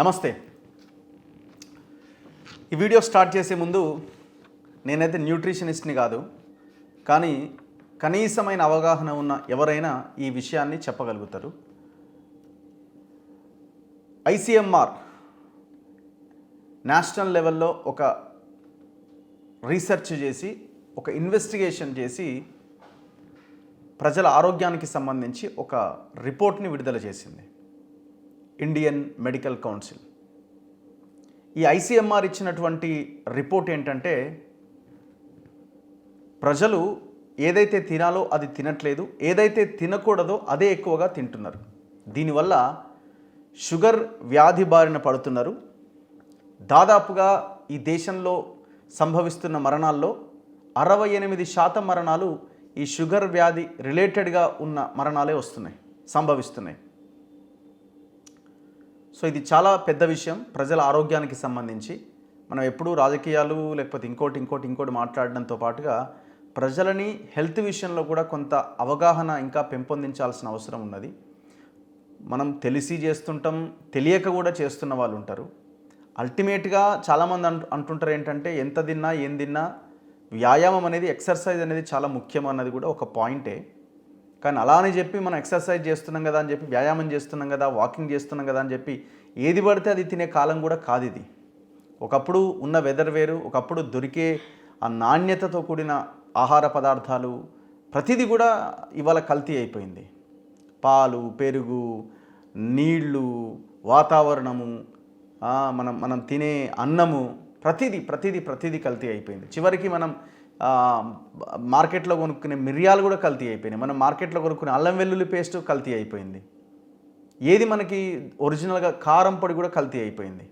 నమస్తే. ఈ video start చేసే ముందు నేనైతే న్యూట్రిషనిస్ట్ని కాదు కానీ కనీసమైన అవగాహన ఉన్న ఎవరైనా ఈ విషయాన్ని చెప్పగలుగుతారు. ఐసీఎంఆర్ నేషనల్ లెవెల్లో ఒక రీసెర్చ్ చేసి ఒక ఇన్వెస్టిగేషన్ చేసి ప్రజల ఆరోగ్యానికి సంబంధించి ఒక రిపోర్ట్ని విడుదల చేసింది. ఇండియన్ మెడికల్ కౌన్సిల్ ఈ ఐసీఎంఆర్ ఇచ్చినటువంటి రిపోర్ట్ ఏంటంటే ప్రజలు ఏదైతే తినాలో అది తినట్లేదు ఏదైతే తినకూడదో అదే ఎక్కువగా తింటున్నారు. దీనివల్ల షుగర్ వ్యాధి బారిన పడుతున్నారు. దాదాపుగా ఈ దేశంలో సంభవిస్తున్న మరణాల్లో అరవై ఎనిమిది శాతం మరణాలు ఈ షుగర్ వ్యాధి రిలేటెడ్గా ఉన్న మరణాలే వస్తున్నాయి సంభవిస్తున్నాయి. సో ఇది చాలా పెద్ద విషయం ప్రజల ఆరోగ్యానికి సంబంధించి. మనం ఎప్పుడూ రాజకీయాలు లేకపోతే ఇంకోటి ఇంకోటి ఇంకోటి మాట్లాడడంతో పాటుగా ప్రజలని హెల్త్ విషయంలో కూడా కొంత అవగాహన ఇంకా పెంపొందించాల్సిన అవసరం ఉన్నది. మనం తెలిసి చేస్తుంటాం తెలియక కూడా చేస్తున్న వాళ్ళు ఉంటారు. అల్టిమేట్గా చాలామంది అంటు అంటుంటారు ఏంటంటే ఎంత తిన్నా ఏం తిన్నా వ్యాయామం అనేది ఎక్సర్సైజ్ అనేది చాలా ముఖ్యం అన్నది కూడా ఒక పాయింటే. కానీ అలా అని చెప్పి మనం ఎక్సర్సైజ్ చేస్తున్నాం కదా అని చెప్పి వ్యాయామం చేస్తున్నాం కదా వాకింగ్ చేస్తున్నాం కదా అని చెప్పి ఏది పడితే అది తినే కాలం కూడా కాదు ఇది. ఒకప్పుడు ఉన్న వెదర్ వేరు ఒకప్పుడు దొరికే ఆ నాణ్యతతో కూడిన ఆహార పదార్థాలు ప్రతిదీ కూడా ఇవాళ కల్తీ అయిపోయింది. పాలు పెరుగు నీళ్ళు వాతావరణము మనం మనం తినే అన్నము ప్రతిదీ ప్రతిదీ ప్రతిదీ కల్తీ అయిపోయింది. చివరికి మనం మార్కెట్లో కొనుక్కునే మిరియాలు కూడా కల్తీ అయిపోయినాయి. మనం మార్కెట్లో కొనుక్కునే అల్లం వెల్లుల్లి పేస్ట్ కల్తీ అయిపోయింది. ఏది మనకి ఒరిజినల్గా కారం పొడి కూడా కల్తీ అయిపోయింది.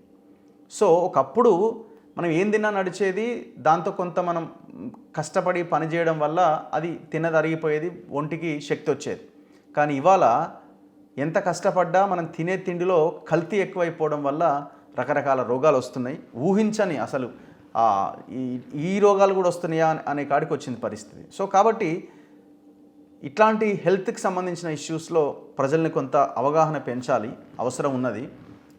సో ఒకప్పుడు మనం ఏం తిన్నా నడిచేది దాంతో కొంత మనం కష్టపడి పని చేయడం వల్ల అది తిన్నది అరిగిపోయేది ఒంటికి శక్తి వచ్చేది. కానీ ఇవాళ ఎంత కష్టపడ్డా మనం తినే తిండిలో కల్తీ ఎక్కువైపోవడం వల్ల రకరకాల రోగాలు వస్తున్నాయి. ఊహించని అసలు ఈ ఈ రోగాలు కూడా వస్తున్నాయా అనే- అనే కాడికి వచ్చింది పరిస్థితి. సో కాబట్టి ఇట్లాంటి హెల్త్కి సంబంధించిన ఇష్యూస్లో ప్రజల్ని కొంత అవగాహన పెంచాలి. అవసరం ఉన్నది.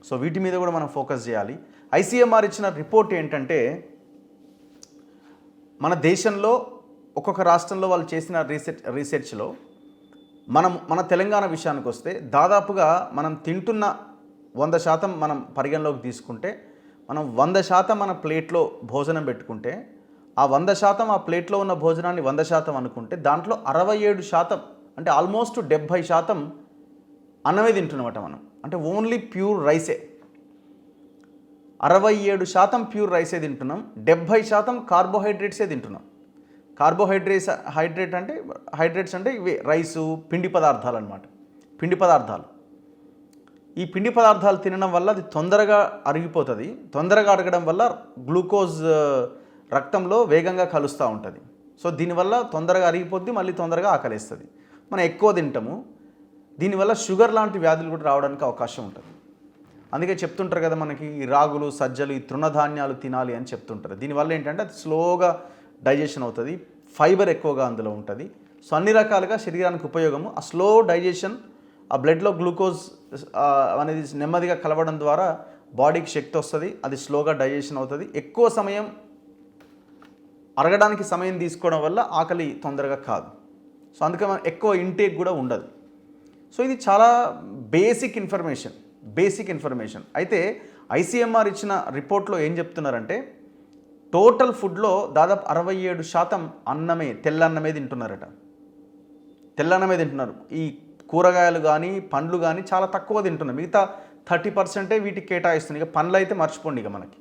సో వీటి మీద కూడా మనం ఫోకస్ చేయాలి. ఐసీఎంఆర్ ఇచ్చిన రిపోర్ట్ ఏంటంటే మన దేశంలో ఒక్కొక్క రాష్ట్రంలో వాళ్ళు చేసిన రీసెర్చ్ రీసెర్చ్లో మనం మన తెలంగాణ విషయానికి వస్తే దాదాపుగా మనం తింటున్న వంద శాతం మనం పరిగణలోకి తీసుకుంటే మనం వంద శాతం మన ప్లేట్లో భోజనం పెట్టుకుంటే ఆ వంద శాతం ఆ ప్లేట్లో ఉన్న భోజనాన్ని వంద శాతం అనుకుంటే దాంట్లో అరవై ఏడు శాతం అంటే ఆల్మోస్ట్ డెబ్భై శాతం అన్నమే తింటున్నమాట మనం. అంటే ఓన్లీ ప్యూర్ రైసే. అరవై ఏడు శాతం ప్యూర్ రైసే తింటున్నాం డెబ్భై శాతం కార్బోహైడ్రేట్సే తింటున్నాం. కార్బోహైడ్రేట్స్ హైడ్రేట్ అంటే హైడ్రేట్స్ అంటే ఇవి రైసు పిండి పదార్థాలు అనమాట పిండి పదార్థాలు. ఈ పిండి పదార్థాలు తినడం వల్ల అది తొందరగా అరిగిపోతుంది. తొందరగా అరగడం వల్ల గ్లూకోజ్ రక్తంలో వేగంగా కలుస్తూ ఉంటుంది. సో దీనివల్ల తొందరగా అరిగిపోద్ది మళ్ళీ తొందరగా ఆకలేస్తుంది. మనం ఎక్కువ తింటాము. దీనివల్ల షుగర్ లాంటి వ్యాధులు కూడా రావడానికి అవకాశం ఉంటుంది. అందుకే చెప్తుంటారు కదా మనకి ఈ రాగులు సజ్జలు ఈ తృణధాన్యాలు తినాలి అని చెప్తుంటారు. దీనివల్ల ఏంటంటే అది స్లోగా డైజెషన్ అవుతుంది. ఫైబర్ ఎక్కువగా అందులో ఉంటుంది. సో అన్ని రకాలుగా శరీరానికి ఉపయోగము. ఆ స్లో డైజెషన్ ఆ బ్లడ్లో గ్లూకోజ్ అనేది నెమ్మదిగా కలవడం ద్వారా బాడీకి శక్తి వస్తుంది అది స్లోగా డైజెషన్ అవుతుంది. ఎక్కువ సమయం అరగడానికి సమయం తీసుకోవడం వల్ల ఆకలి తొందరగా కాదు. సో అందుకే మనం ఎక్కువ ఇంటేక్ కూడా ఉండదు. సో ఇది చాలా బేసిక్ ఇన్ఫర్మేషన్ బేసిక్ ఇన్ఫర్మేషన్ అయితే ఐసీఎంఆర్ ఇచ్చిన రిపోర్ట్లో ఏం చెప్తున్నారంటే టోటల్ ఫుడ్లో దాదాపు అరవై ఏడు శాతం అన్నమే తెల్లన్నమే తింటున్నారట. తెల్లన్నమే తింటున్నారు. ఈ కూరగాయలు కానీ పండ్లు కానీ చాలా తక్కువ తింటున్నాం. మిగతా థర్టీ పర్సెంటే వీటికి కేటాయిస్తుంది ఇక పండ్లు అయితే మర్చిపోండి ఇక మనకి.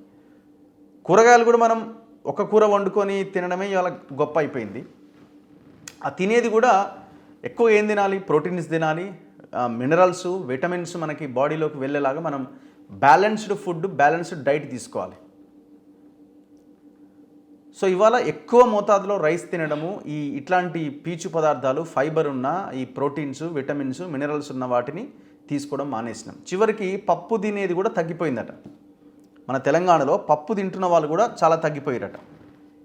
కూరగాయలు కూడా మనం ఒక కూర వండుకొని తినడమే ఇవాళ గొప్ప అయిపోయింది. ఆ తినేది కూడా ఎక్కువ ఏం తినాలి? ప్రోటీన్స్ తినాలి. మినరల్స్ విటమిన్స్ మనకి బాడీలోకి వెళ్ళేలాగా మనం బ్యాలెన్స్డ్ ఫుడ్ బ్యాలెన్స్డ్ డైట్ తీసుకోవాలి. సో ఇవాళ ఎక్కువ మోతాదులో రైస్ తినడము ఈ ఇట్లాంటి పీచు పదార్థాలు ఫైబర్ ఉన్న ఈ ప్రోటీన్స్ విటమిన్స్ మినరల్స్ ఉన్న వాటిని తీసుకోవడం మానేసినాం. చివరికి పప్పు తినేది కూడా తగ్గిపోయిందట. మన తెలంగాణలో పప్పు తింటున్న వాళ్ళు కూడా చాలా తగ్గిపోయారట.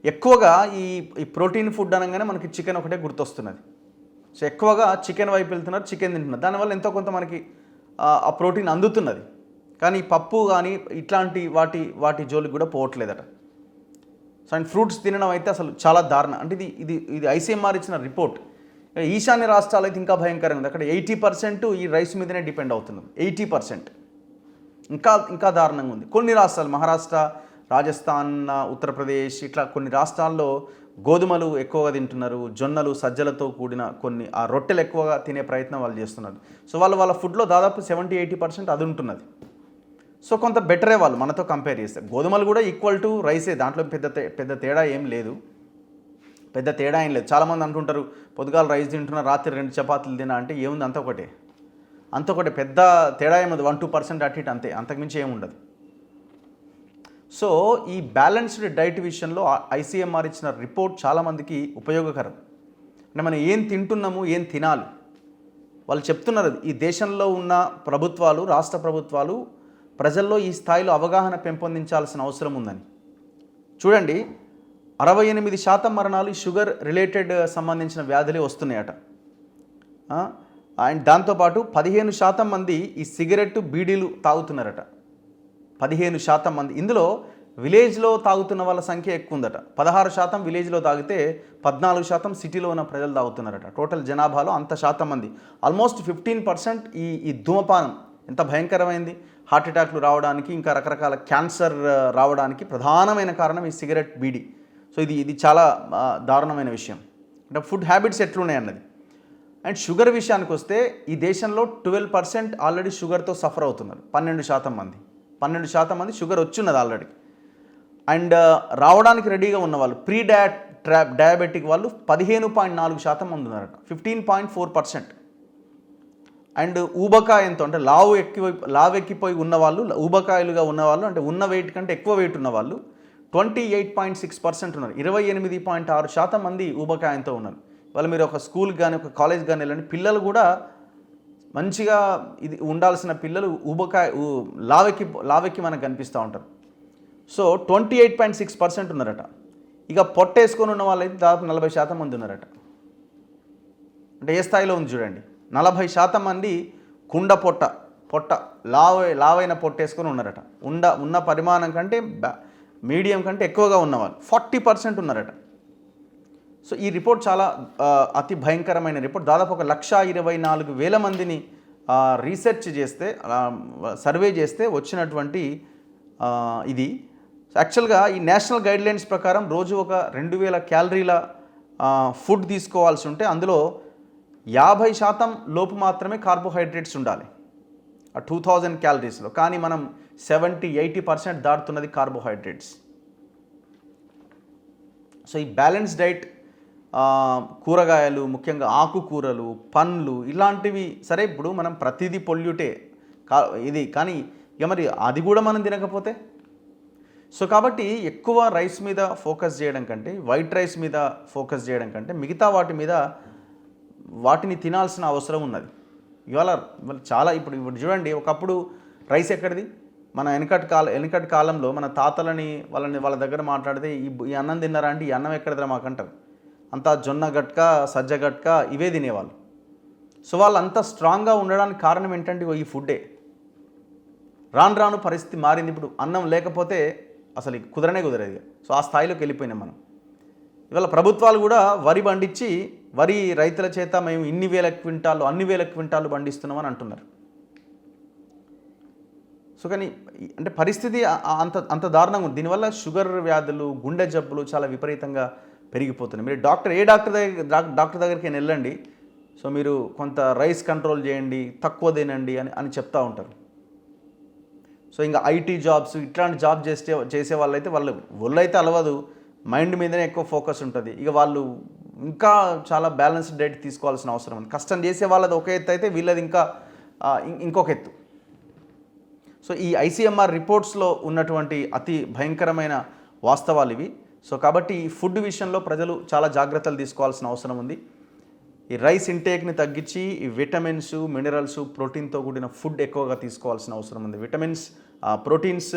ఎక్కువగా ఈ ఈ ప్రోటీన్ ఫుడ్ అనగానే మనకి చికెన్ ఒకటే గుర్తొస్తున్నది. సో ఎక్కువగా చికెన్ వైపు వెళ్తున్నారు చికెన్ తింటున్నారు. దానివల్ల ఎంతో కొంత మనకి ఆ, ప్రోటీన్ అందుతున్నది. కానీ పప్పు కానీ ఇట్లాంటి వాటి వాటి జోలికి కూడా పోవట్లేదట. సో అండ్ ఫ్రూట్స్ తినడం అయితే అసలు చాలా దారుణ. అంటే ఇది ఇది ఇది ఐసీఎంఆర్ ఇచ్చిన రిపోర్ట్ ఈశాన్య రాష్ట్రాలు అయితే ఇంకా భయంకరంగా ఉంది. అక్కడ ఎయిటీ పర్సెంట్ ఈ రైస్ మీదనే డిపెండ్ అవుతున్నది ఎయిటీ పర్సెంట్. ఇంకా ఇంకా దారుణంగా ఉంది. కొన్ని రాష్ట్రాలు మహారాష్ట్ర రాజస్థాన్ ఉత్తరప్రదేశ్ ఇట్లా కొన్ని రాష్ట్రాల్లో గోధుమలు ఎక్కువగా తింటున్నారు. జొన్నలు సజ్జలతో కూడిన కొన్ని ఆ రొట్టెలు ఎక్కువగా తినే ప్రయత్నం వాళ్ళు చేస్తున్నారు. సో వాళ్ళు వాళ్ళ ఫుడ్లో దాదాపు సెవెంటీ ఎయిటీ పర్సెంట్ అది ఉంటున్నది. సో కొంత బెటరే వాళ్ళు మనతో కంపేర్ చేస్తే. గోధుమలు కూడా ఈక్వల్ టు రైసే దాంట్లో పెద్ద తే- పెద్ద తేడా ఏం లేదు. పెద్ద తేడా ఏం లేదు. చాలామంది అంటుంటారు పొద్దుగాల రైస్ తింటున్నా రాత్రి రెండు చపాతీలు తినా అంటే ఏముంది? అంత ఒకటే. అంత ఒకటే. పెద్ద తేడా ఏముంది వన్ టూ పర్సెంట్ అటు ఇటు అంతే. అంతకుమించి ఏముండదు సో ఈ బ్యాలెన్స్డ్ డైట్ విషయంలో ఐసీఎంఆర్ ఇచ్చిన రిపోర్ట్ చాలామందికి ఉపయోగకరం. అంటే మనం ఏం తింటున్నాము ఏం తినాలి? వాళ్ళు చెప్తున్నారు ఈ దేశంలో ఉన్న ప్రభుత్వాలు రాష్ట్ర ప్రభుత్వాలు ప్రజల్లో ఈ స్థాయిలో అవగాహన పెంపొందించాల్సిన అవసరం ఉందని. చూడండి అరవై ఎనిమిది శాతం మరణాలు షుగర్ రిలేటెడ్ సంబంధించిన వ్యాధులే వస్తున్నాయట. అండ్ దాంతోపాటు పదిహేను శాతం మంది ఈ సిగరెట్ బీడీలు తాగుతున్నారట. పదిహేను శాతం మంది. ఇందులో విలేజ్లో తాగుతున్న వాళ్ళ సంఖ్య ఎక్కువ ఉందట పదహారు శాతం విలేజ్లో తాగితే పద్నాలుగు శాతం సిటీలో ఉన్న ప్రజలు తాగుతున్నారట. టోటల్ జనాభాలో అంత శాతం మంది. ఆల్మోస్ట్ ఫిఫ్టీన్ పర్సెంట్ ఈ ఈ ధూమపానం. ఎంత భయంకరమైంది. హార్ట్ అటాక్లు రావడానికి ఇంకా రకరకాల క్యాన్సర్ రావడానికి ప్రధానమైన కారణం ఈ సిగరెట్ బీడీ. సో ఇది ఇది చాలా దారుణమైన విషయం. అంటే ఫుడ్ హ్యాబిట్స్ ఎట్లున్నాయి అన్నది అండ్ షుగర్ విషయానికి వస్తే ఈ దేశంలో ట్వెల్వ్ పర్సెంట్ ఆల్రెడీ షుగర్తో సఫర్ అవుతున్నారు. పన్నెండు శాతం మంది. పన్నెండు శాతం మంది షుగర్ వచ్చిన్నది ఆల్రెడీ. అండ్ రావడానికి రెడీగా ఉన్న వాళ్ళు ప్రీ డయా ట్రా డయాబెటిక్ వాళ్ళు పదిహేను పాయింట్ నాలుగు శాతం మంది ఉన్నారట. Fifteen point four percent. And ఊబకాయంతో అంటే లావు ఎక్కి లావు ఎక్కిపోయి ఉన్నవాళ్ళు ఊబకాయలుగా ఉన్నవాళ్ళు అంటే ఉన్న వెయిట్ కంటే ఎక్కువ వెయిట్ ఉన్నవాళ్ళు twenty eight point six percent ఉన్నారు. ఇరవై ఎనిమిది పాయింట్ ఆరు శాతం మంది ఊబకాయంతో ఉన్నారు. వాళ్ళు మీరు ఒక స్కూల్కి కానీ ఒక కాలేజ్ కానీ వెళ్ళండి పిల్లలు కూడా మంచిగా ఇది ఉండాల్సిన పిల్లలు ఊబకాయ లావెక్కి లావెక్కి మనకు కనిపిస్తూ ఉంటారు. So twenty eight point six percent ఉన్నారట. ఇక పొట్టేసుకొని ఉన్న వాళ్ళైతే దాదాపు నలభై శాతం మంది ఉన్నారట. అంటే ఏ స్థాయిలో ఉంది చూడండి. నలభై శాతం మంది కుండ పొట్ట పొట్ట లావ లావైన పొట్టేసుకొని ఉన్నారట. ఉండ ఉన్న పరిమాణం కంటే మీడియం కంటే ఎక్కువగా ఉన్నవాళ్ళు. ఫార్టీ పర్సెంట్ ఉన్నారట. సో ఈ రిపోర్ట్ చాలా అతి భయంకరమైన రిపోర్ట్. దాదాపు ఒక లక్ష ఇరవై నాలుగు వేల మందిని రీసెర్చ్ చేస్తే సర్వే చేస్తే వచ్చినటువంటి ఇది. యాక్చువల్గా ఈ నేషనల్ గైడ్లైన్స్ ప్రకారం రోజు ఒక రెండు వేల క్యాలరీల ఫుడ్ తీసుకోవాల్సి ఉంటే అందులో యాభై శాతం లోపు మాత్రమే కార్బోహైడ్రేట్స్ ఉండాలి. ఆ టూ థౌజండ్ క్యాలరీస్లో. కానీ మనం సెవెంటీ ఎయిటీ పర్సెంట్ దాటుతున్నది కార్బోహైడ్రేట్స్. సో ఈ బ్యాలెన్స్ డైట్ కూరగాయలు ముఖ్యంగా ఆకుకూరలు పండ్లు ఇలాంటివి సరే ఇప్పుడు మనం ప్రతిదీ పొల్యూటే. కా ఇది కానీ ఇక మరి అది కూడా మనం తినకపోతే? సో కాబట్టి ఎక్కువ రైస్ మీద ఫోకస్ చేయడం కంటే వైట్ రైస్ మీద ఫోకస్ చేయడం కంటే మిగతా వాటి మీద వాటిని తినాల్సిన అవసరం ఉన్నది. ఇవాళ చాలా ఇప్పుడు ఇప్పుడు చూడండి ఒకప్పుడు రైస్ ఎక్కడిది? మన వెనకటి కాల వెనకటి కాలంలో మన తాతలని వాళ్ళని వాళ్ళ దగ్గర మాట్లాడితే ఈ ఈ అన్నం తిన్నారా అంటే ఈ అన్నం ఎక్కడిదిరా మాకంటారు. అంతా జొన్న గట్క సజ్జ గట్క ఇవే తినేవాళ్ళు. సో వాళ్ళు అంత స్ట్రాంగ్గా ఉండడానికి కారణం ఏంటంటే ఈ ఫుడ్డే. రాను రాను పరిస్థితి మారింది. ఇప్పుడు అన్నం లేకపోతే అసలు కుదరనే కుదరేది సో ఆ స్థాయిలోకి వెళ్ళిపోయినాం మనం. ఇవాళ ప్రభుత్వాలు కూడా వరి పండించి వరి రైతుల చేత మేము ఇన్ని వేల క్వింటాలు అన్ని వేల క్వింటాలు పండిస్తున్నామని అంటున్నారు. సో కానీ అంటే పరిస్థితి అంత అంత దారుణంగా ఉంది. దీనివల్ల షుగర్ వ్యాధులు గుండె జబ్బులు చాలా విపరీతంగా పెరిగిపోతున్నాయి. మీరు డాక్టర్ ఏ డాక్టర్ దగ్గర డాక్టర్ దగ్గరికి వెళ్ళండి. సో మీరు కొంత రైస్ కంట్రోల్ చేయండి తక్కువ తినండి అని అని చెప్తా ఉంటారు. సో ఇంకా ఐటీ జాబ్స్ ఇట్లాంటి జాబ్ చేస్తే చేసే వాళ్ళైతే వాళ్ళు ఒళ్ళు అయితే అలవదు. మైండ్ మీదనే ఎక్కువ ఫోకస్ ఉంటుంది. ఇక వాళ్ళు ఇంకా చాలా బ్యాలెన్స్డ్ డైట్ తీసుకోవాల్సిన అవసరం ఉంది. కష్టం చేసే వాళ్ళది ఒక ఎత్తు అయితే వీళ్ళది ఇంకా ఇంకొక ఎత్తు. సో ఈ ఐసీఎంఆర్ రిపోర్ట్స్లో ఉన్నటువంటి అతి భయంకరమైన వాస్తవాలు ఇవి. సో కాబట్టి ఈ ఫుడ్ విషయంలో ప్రజలు చాలా జాగ్రత్తలు తీసుకోవాల్సిన అవసరం ఉంది. ఈ రైస్ ఇంటేక్ని తగ్గించి ఈ విటమిన్స్ మినరల్స్ ప్రోటీన్తో కూడిన ఫుడ్ ఎక్కువగా తీసుకోవాల్సిన అవసరం ఉంది. విటమిన్స్ ప్రోటీన్స్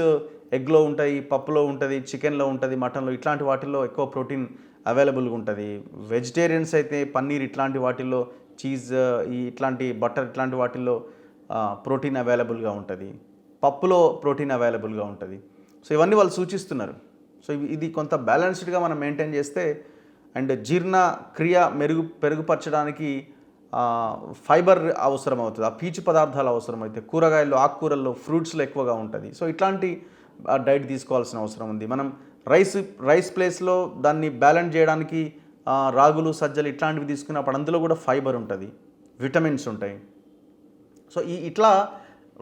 ఎగ్లో ఉంటాయి పప్పులో ఉంటుంది చికెన్లో ఉంటుంది మటన్లో ఇట్లాంటి వాటిల్లో ఎక్కువ ప్రోటీన్ అవైలబుల్గా ఉంటుంది. వెజిటేరియన్స్ అయితే పన్నీర్ ఇట్లాంటి వాటిల్లో చీజ్ ఈ ఇట్లాంటి బటర్ ఇట్లాంటి వాటిల్లో ప్రోటీన్ అవైలబుల్గా ఉంటుంది. పప్పులో ప్రోటీన్ అవైలబుల్గా ఉంటుంది. సో ఇవన్నీ వాళ్ళు సూచిస్తున్నారు. సో ఇది కొంత బ్యాలెన్స్డ్గా మనం మెయింటైన్ చేస్తే అండ్ జీర్ణ క్రియ మెరుగు పెరుగుపరచడానికి ఫైబర్ అవసరం అవుతుంది. ఆ పీచు పదార్థాలు అవసరం కూరగాయలు ఆకుకూరల్లో ఫ్రూట్స్లో ఎక్కువగా ఉంటుంది. సో ఇట్లాంటి డైట్ తీసుకోవాల్సిన అవసరం ఉంది. మనం రైస్ రైస్ ప్లేస్లో దాన్ని బ్యాలెన్స్ చేయడానికి రాగులు సజ్జలు ఇట్లాంటివి తీసుకున్నప్పుడు అందులో కూడా ఫైబర్ ఉంటుంది విటమిన్స్ ఉంటాయి. సో ఈ ఇట్లా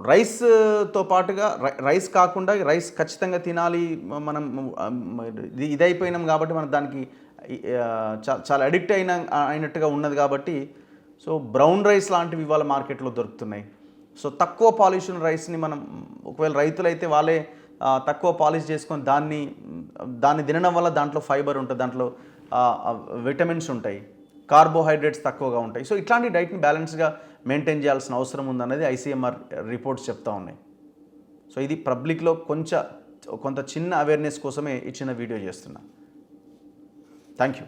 రైస్తో పాటుగా రై- రైస్ కాకుండా రైస్ ఖచ్చితంగా తినాలి మనం ఇది ఇదైపోయినాం కాబట్టి మనం దానికి చాలా అడిక్ట్ అయిన అయినట్టుగా ఉన్నది కాబట్టి సో బ్రౌన్ రైస్ లాంటివి ఇవాళ మార్కెట్లో దొరుకుతున్నాయి. సో తక్కువ పాలిష్ ఉన్న రైస్ని మనం ఒకవేళ రైతులు అయితే వాళ్ళే తక్కువ పాలిష్ చేసుకొని దాన్ని దాన్ని తినడం వల్ల దాంట్లో ఫైబర్ ఉంటుంది దాంట్లో విటమిన్స్ ఉంటాయి కార్బోహైడ్రేట్స్ తక్కువగా ఉంటాయి. సో ఇట్లాంటి డైట్ని బ్యాలెన్స్గా మెయింటైన్ చేయాల్సిన అవసరం ఉందన్నది ఐసీఎంఆర్ రిపోర్ట్స్ చెప్తా ఉన్నాయి. సో ఇది పబ్లిక్లో కొంచెం కొంత చిన్న అవేర్నెస్ కోసమే ఇచ్చిన వీడియో చేస్తున్నా. Thank you.